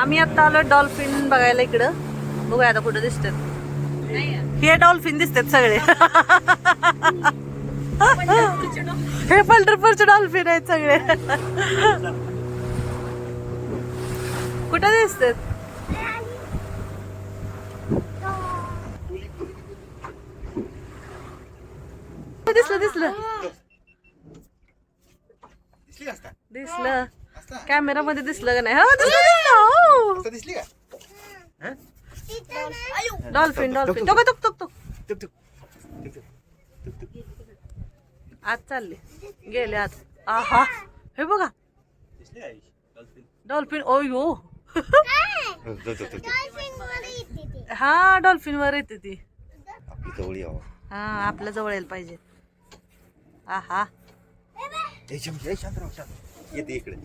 आम्ही आता आलो डॉल्फिन बघायला इकडं. बघूया आता कुठं दिसतात. हे डॉल्फिन दिसतात सगळे. हे पंढरपूरचे डॉल्फिन आहेत सगळे. कुठं दिसतात? दिसलं दिसलं. दिसली का असता? दिसलं. असता? कॅमेरा मध्ये दिसलं का नाही? हो दिसलं दिसलं. असता दिसली का हं? डॉल्फिन डॉल्फिन टुक, टुक. टुक, टुक. टुक, टुक. आज चालले गेले आज आहा हे बघा दिसली आई? डॉल्फिन. डॉल्फिन ओय हो हो, जाऊ, जाऊ, जाऊ, जाऊ. हा डॉल्फिन वर येते ती आपली जवळ यावं. हा आपल्या जवळ यायला पाहिजे आहा ए, शांत, ए, शांत राहा, शांत. येते इकडे.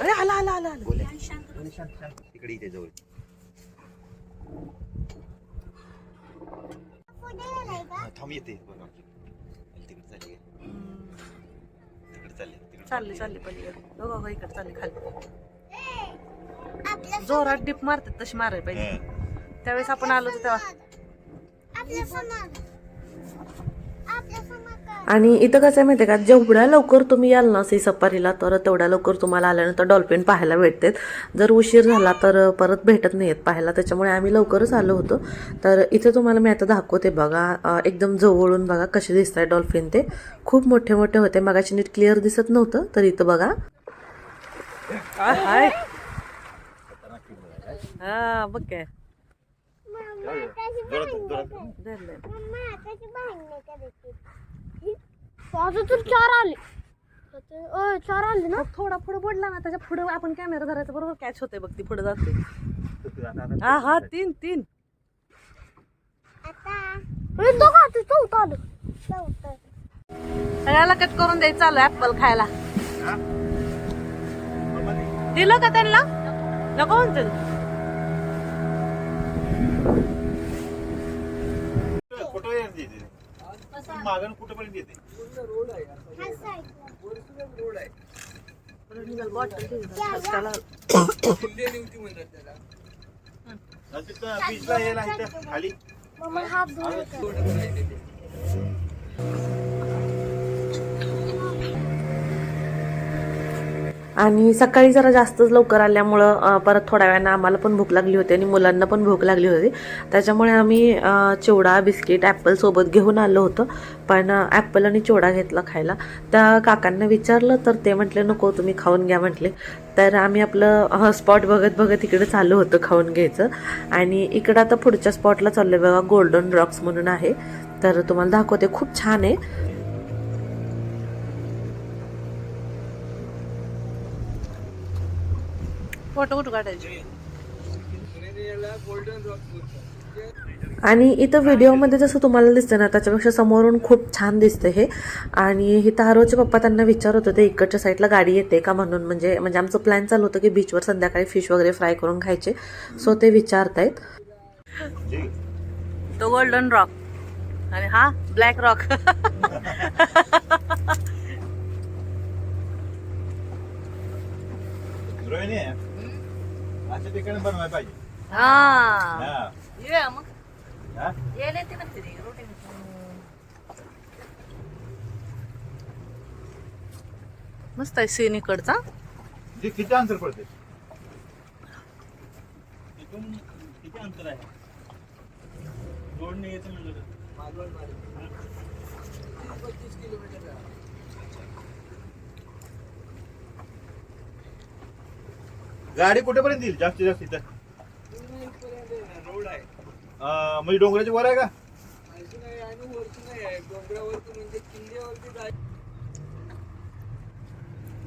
अरे आला आला आला आला. बोले. बोले, शांत शांत. इकडे इथे जवळ. थांब येते. बघ आमची. तिकडे चालली आहे. तिकडे चालली तिकडे चालली चालली पलीकडे. बघा बघा इकडे चालली खाली. जोरात डिप मारतात तशी मारायला पाहिजे. त्यावेळेस आपण आलो तेव्हा आणि इथं कसं आहे माहिती आहे का? जेवढ्या लवकर तुम्ही याल ना सी सफारीला तर तेवढ्या लवकर तुम्हाला आल्यानंतर डॉल्फिन पाहायला भेटतात. जर उशीर झाला तर परत भेटत नाहीत पाहायला. त्याच्यामुळे आम्ही लवकरच आलो होतो. तर इथे तुम्हाला मी आता दाखवते बघा. एकदम जवळून बघा कसे दिसत आहे डॉल्फिन ते. खूप मोठे मोठे होते. मगाची नीट क्लिअर दिसत नव्हतं तर इथं बघा. हाय. हा बघ काय. माझं तर चार आले. अ, चार आले ना? मग थोडा पुढे पडला ना त्याच्या पुढे आपण कॅमेरा धरायचा बरोबर? कॅच होते बघ ती पुढे जाते. हा हा तीन तीन. अरे दोघं ते चौथं आलं. सगळ्याला कट करून द्यायचं चालू ऍपल खायला. दिलं का त्यांना? नको म्हणते कुठं येते ते? मागं कुठंपर्यंत येते? बीचला यायला इथं खाली. मग हात धुवून आणि सकाळी जरा जास्तच लवकर आल्यामुळं परत थोड्या वेळानं आम्हाला पण भूक लागली होती आणि मुलांना पण भूक लागली होती. त्याच्यामुळे आम्ही चिवडा बिस्किट ॲपल सोबत घेऊन आलो होतो. पण ॲपल आणि चिवडा घेतला खायला. त्या काकांना विचारलं तर ते म्हटले नको तुम्ही खाऊन घ्या म्हटले. तर आम्ही आपलं स्पॉट बघत बघत इकडे चालू होतं खाऊन घ्यायचं. आणि इकडं आता पुढच्या स्पॉटला चाललं बघा गोल्डन रॉक्स म्हणून आहे. तर तुम्हाला दाखवते खूप छान आहे. फोटो कुठं काढायचे आणि इथं व्हिडिओमध्ये जसं तुम्हाला दिसतं ना त्याच्यापेक्षा समोरून खूप छान दिसतं हे. आणि हे तारोचे पप्पा त्यांना विचारत होते इकडच्या साईडला गाडी येते का? म्हणून म्हणजे म्हणजे आमचं प्लॅन चालू होतं की बीचवर संध्याकाळी फिश वगैरे फ्राय करून खायचे. सो ते विचारतायत. तो गोल्डन रॉक आणि हा ब्लॅक रॉक रोहिणी अशा ठिकाणी बनवायला पाहिजे. हा. हा. ये मग. हा? ये नाही ते म्हणते ती, रोटी मस्त आहे सीन इकडचा. किती अंतर पडते? किती अंतर आहे? जोडणे यायचं म्हणलं तर. गाडी कुठेपर्यंत येईल? जास्तीत जास्त इथं. अं, म्हणजे डोंगराच्या वर आहे का?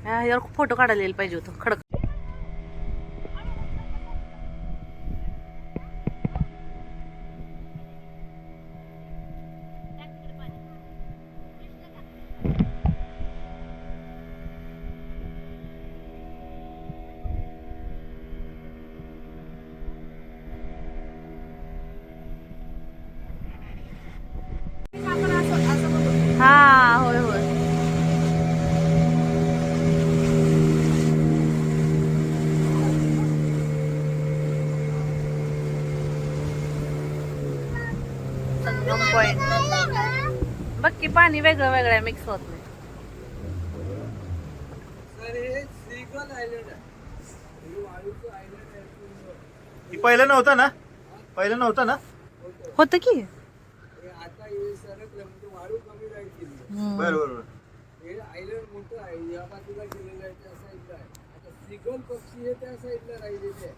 ह्या यावर फोटो काढायला यायला पाहिजे होतं. खडक हा होय होय संगम पॉइंट बघ की पाणी वेगळं वेगळं मिक्स होत नाही. ही पहिलं नव्हतं ना? पहिलं नव्हतं ना? होतं की? बरं बरं बरं. हे आयलंड मोठं आहे. या बाजूला गेलेलं आहे त्या साईडला आहे आता सिगल पक्षी हे त्या साईडला राहिलेले आहे.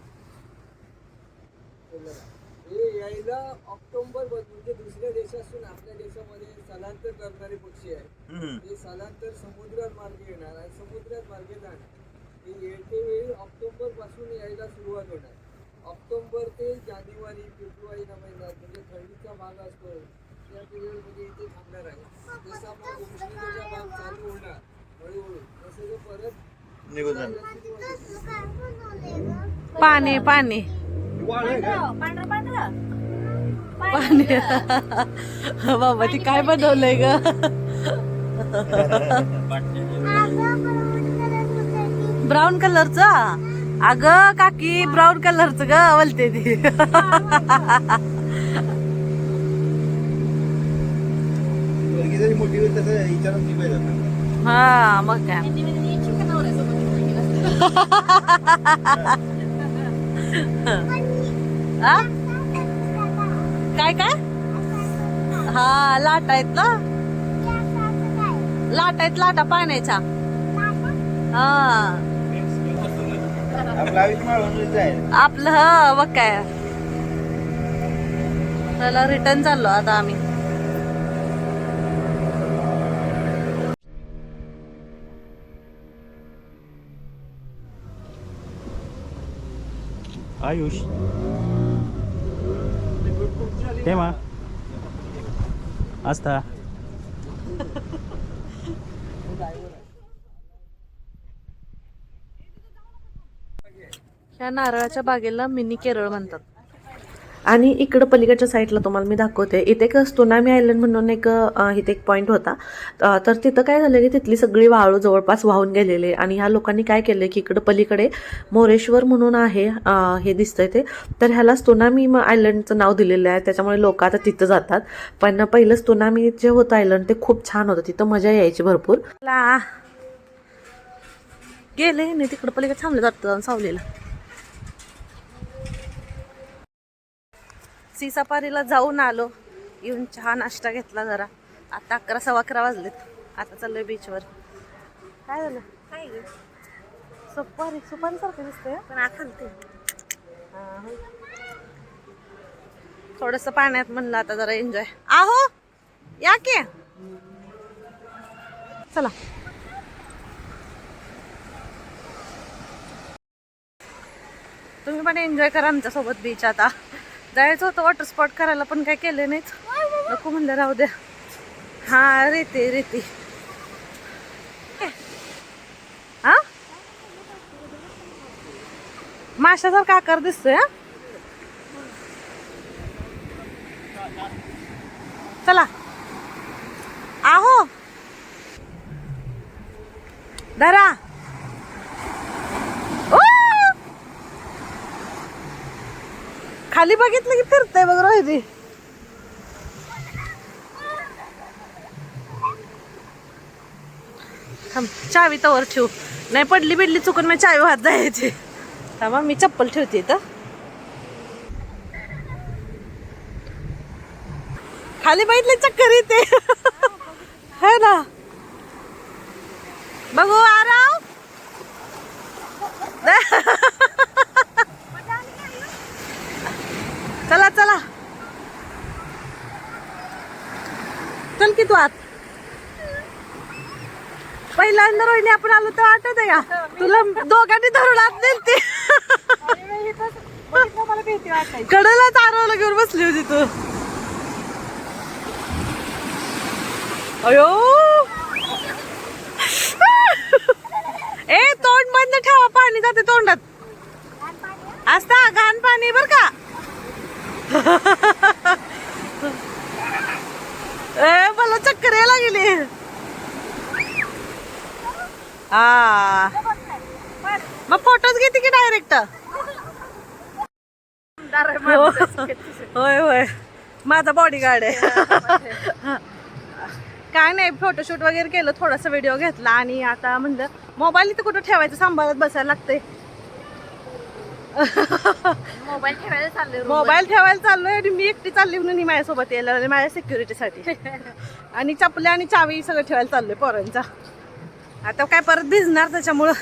बोलायला. हे यायला ऑक्टोबरमध्ये म्हणजे दुसऱ्या देशातून स्थलांतर करणारे पक्षी आहेत. हम्म. हे स्थलांतर समुद्रात मार्गे येणार आणि समुद्रात मार्गे जाणार. हे येते वेळी ऑक्टोबरपासून यायला सुरुवात होणार. ऑक्टोबर ते जानेवारी फेब्रुवारी महिन्यात म्हणजे थंडीचा भाग असतो. त्या पिरियडमध्ये इथे थांबणार आहे. जसं आपण उष्णतेचा भाग चालू होणार हळूहळू तसं ते परत निघून जाणार. जायला सुरुवात होते. पाणी पाणी. बाबा ती काय बनवलंय ग? ब्राऊन कलरचा? अग काकी ब्राऊन कलरचं ग बोलते ती. हा मग काय. आ? काय काय? हा लाट आहेत ना? लाट आहेत लाटा पाण्याच्या. हा. आपलं ह मग काय. चला रिटर्न चाललो आता आम्ही. आयुष हेमा आस्था ह्या नारळाच्या बागेला मिनी केरळ म्हणतात. आणि इकडं पलीकडच्या साईडला तुम्हाला मी दाखवते. इथे एक सुनामी आयलंड म्हणून एक इथे एक पॉईंट होता. तर तिथं काय झालं की तिथली सगळी वाळू जवळपास वाहून गेलेले आणि ह्या लोकांनी काय केलं की इकडं पलीकडे मोरेश्वर म्हणून आहे हे दिसतंय ते. तर ह्याला सुनामी आयलंडचं नाव दिलेलं आहे. त्याच्यामुळे लोक आता तिथं जातात. पण पहिलं सुनामी जे होतं आयलंड ते खूप छान होतं. तिथं मजा यायची भरपूर. ला. गेले नाही तिकडं पलीकडे थांबलं जातं सावलीला. सी सफारीला जाऊन आलो. येऊन चहा नाश्ता घेतला जरा. आता अकरा सव्वा अकरा वाजलेत. आता चाललोय बीचवर काय झालं? काय सुपारी सुपारी सारखं दिसतंय पण आखलते थोडस पाण्यात म्हणलं आता जरा एन्जॉय आहो! या की. चला. तुम्ही पण एन्जॉय करा आमच्यासोबत बीच आता. जायचं होतं वॉटर स्पॉट करायला पण काय केले नाहीच नको म्हणलं राहू द्या. हा रेते रेते. हा? माशासारखा आकार दिसतोय हा? चला. आहो. धरा ओ! खाली बघितलं की फिरतंय बघ रोहिती थांब चावी तवर ठेवू. नाही पडली बिडली चुकून मी चावी हात जायची. थांबा मी चप्पल ठेवते इथं. खाली बघितले चक्कर येते है ना? बघू आराव चला. चला की तू आत. पहिल्यांदा रोहिणी आपण आलो तर आठवत आहे का तुला दोघांनी धरून आत नेलती. कडेला चारवायला घेऊन बसली होती तू. अयो. ए तोंड बंद ठेवा पाणी जाते तोंडात. असता घाण पाणी बर का? ए मला चक्कर यायला गेली हा मग फोटोच घेते की डायरेक्ट होय होय. माझा बॉडी गार्ड आहे. काय नाही फोटोशूट वगैरे केलं थोडासा व्हिडिओ घेतला आणि आता म्हणलं मोबाईल इथं कुठं ठेवायचं सांभाळत बसायला लागतंय. मोबाईल ठेवायला चालले मोबाईल ठेवायला चाललोय आणि मी एकटी चालली म्हणून ही माझ्यासोबत यायला लागली माझ्या सिक्युरिटीसाठी आणि चपल्या आणि चावी सगळं ठेवायला चाललोय पोरांचा. आता काय परत भिजणार त्याच्यामुळं?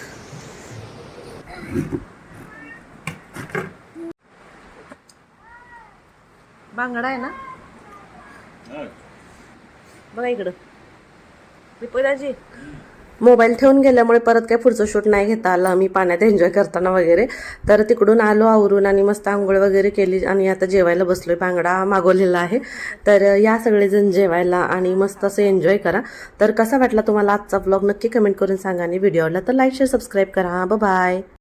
बांगडा आहे ना? बघा इकडं. विपदाजी. मोबाईल ठेवून गेल्यामुळे परत काही पुढचं शूट नाही घेता आलं. आम्ही पाण्यात एन्जॉय करताना वगैरे. तर तिकडून आलो आवरून आणि मस्त आंघोळ वगैरे केली आणि आता जेवायला बसलोय. बांगडा मागवलेला आहे. तर या सगळेजण जेवायला आणि मस्त असं एन्जॉय करा. तर कसा वाटला तुम्हाला आजचा ब्लॉग नक्की कमेंट करून सांगा आणि व्हिडिओला तर लाईक शेअर सबस्क्राईब करा. बाय